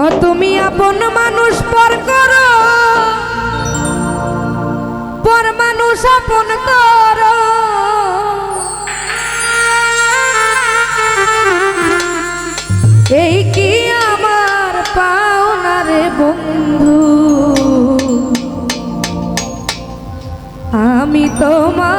ও তুমি আপন মানুষ, পর করো। পর মানুষ আপন করো। এই কি আমার পাওনা রে বন্ধু? আমি তোমার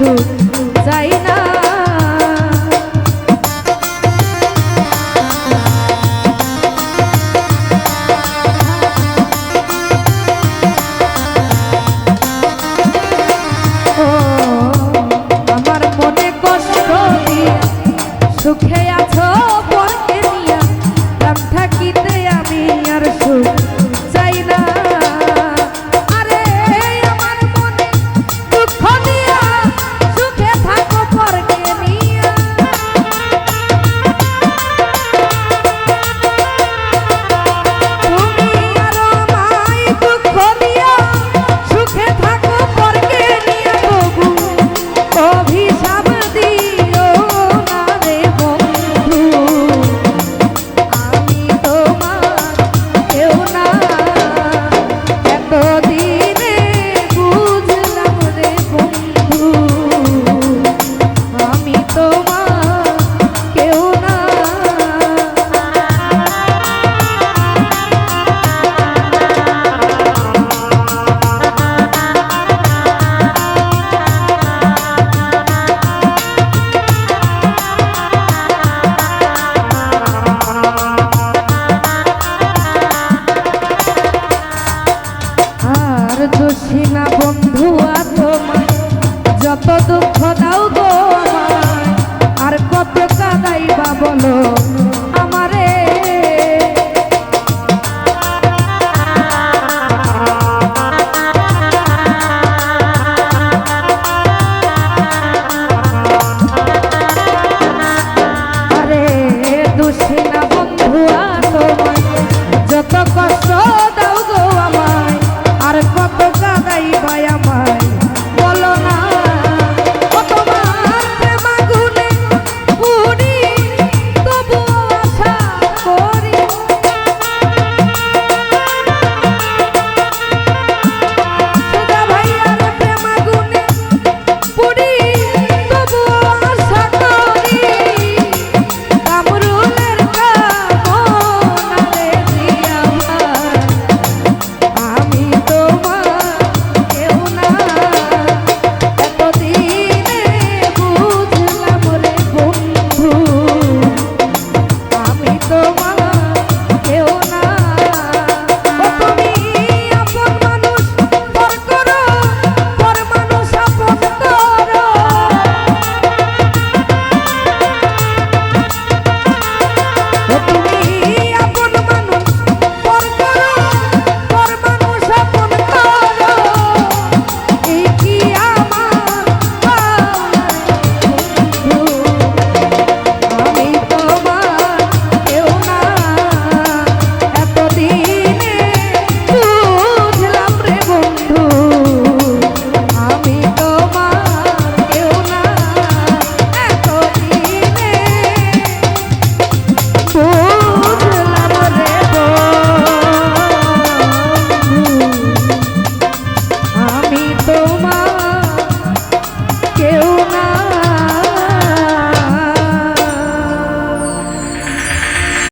Hmm.